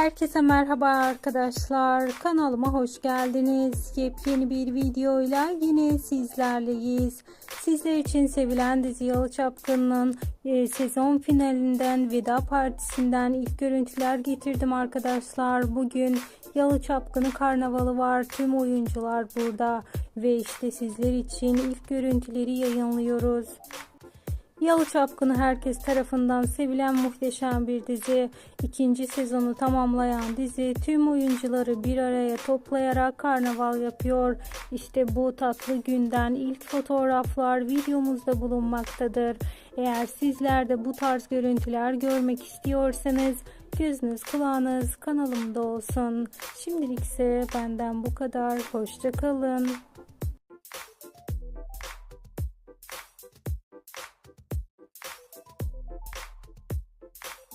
Herkese merhaba arkadaşlar. Kanalıma hoş geldiniz. Yepyeni bir videoyla yine sizlerleyiz. Sizler için sevilen dizi Yalı Çapkın'ın e, sezon finalinden veda partisinden ilk görüntüler getirdim arkadaşlar. Bugün Yalı Çapkını karnavalı var. Tüm oyuncular burada ve işte sizler için ilk görüntüleri yayınlıyoruz. Yalı Çapkını herkes tarafından sevilen muhteşem bir dizi. İkinci sezonu tamamlayan dizi tüm oyuncuları bir araya toplayarak karnaval yapıyor. İşte bu tatlı günden ilk fotoğraflar videomuzda bulunmaktadır. Eğer sizler de bu tarz görüntüler görmek istiyorsanız gözünüz kulağınız kanalımda olsun. Şimdilik ise benden bu kadar. Hoşçakalın. ピッ!